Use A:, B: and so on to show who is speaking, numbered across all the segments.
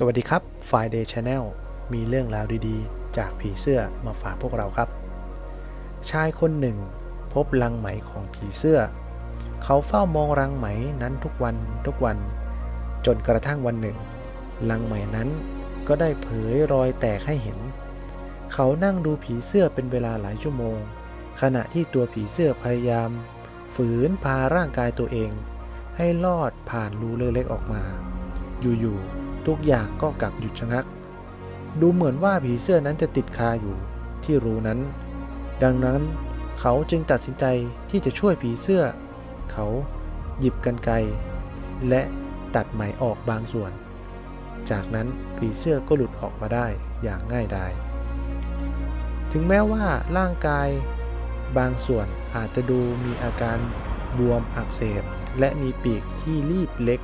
A: สวัสดีครับ Friday Channel มีเรื่องราวดีๆ จากผีเสื้อมาฝากพวกเราครับ ชายคนหนึ่ง พบรังไหมของผีเสื้อ เขาเฝ้ามองรังไหมนั้นทุกวันทุกวัน จนกระทั่งวันหนึ่ง รังไหมนั้นก็ได้เผยรอยแตกให้เห็น เขานั่งดูผีเสื้อเป็นเวลาหลายชั่วโมง ขณะที่ตัวผีเสื้อพยายาม ฝืนพาร่างกายตัวเอง ให้ลอดผ่านรูเล็กๆออกมา อยู่ๆ ทุกอย่างก็กลับหยุดชะงัก ดูเหมือนว่าผีเสื้อนั้นจะติดคาอยู่ที่รูนั้น ดังนั้นเขาจึงตัดสินใจที่จะช่วยผีเสื้อ เขาหยิบกันไกและตัดไหมออกบางส่วน จากนั้นผีเสื้อก็หลุดออกมาได้อย่างง่ายดายถึงแม้ว่าร่างกายบางส่วนอาจจะดูมีอาการบวมอักเสบและมีปีกที่รีบเล็ก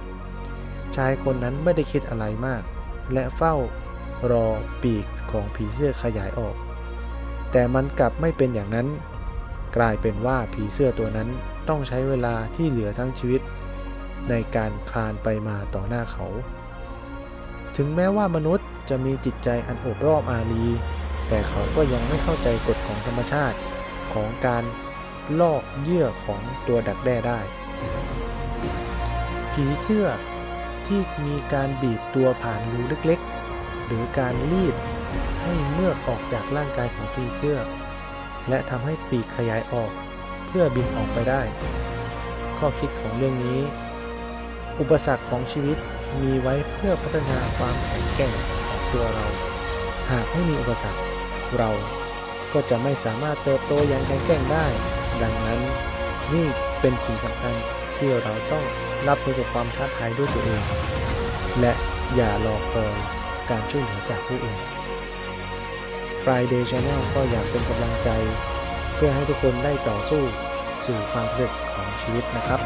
A: ชายคนนั้นไม่ได้คิดอะไรมาก และเฝ้ารอปีกของผีเสื้อขยายออก แต่มันกลับไม่เป็นอย่างนั้น กลายเป็นว่าผีเสื้อตัวนั้นต้องใช้เวลาที่เหลือทั้งชีวิต ในการคลานไปมาต่อหน้าเขา ถึงแม้ว่ามนุษย์จะมีจิตใจอันโอบรอบอารี แต่เขาก็ยังไม่เข้าใจกฎของธรรมชาติของการลอกเยื่อของตัวดักแด้ได้ ผีเสื้อ ที่มีการบีบตัวผ่านรูเล็กๆ หรือการรีดให้เมือกออกจากร่างกายของผีเสื้อ และทำให้ปีกขยายออกเพื่อบินออกไปได้ ข้อคิดของเรื่องนี้ อุปสรรคของชีวิตมีไว้เพื่อพัฒนาความแข็งแกร่งของตัวเรา หากไม่มีอุปสรรค เราก็จะไม่สามารถเติบโตอย่างแข็งแกร่งได้ ดังนั้นนี่เป็นสิ่งสำคัญ ที่เราต้องรับมือกับความท้าทายด้วยตัวเอง และอย่ารอคอยการช่วยเหลือจากผู้อื่น Friday Channel ก็อยากเป็นกำลังใจ เพื่อให้ทุกคนได้ต่อสู้สู่ความสำเร็จของชีวิตนะครับ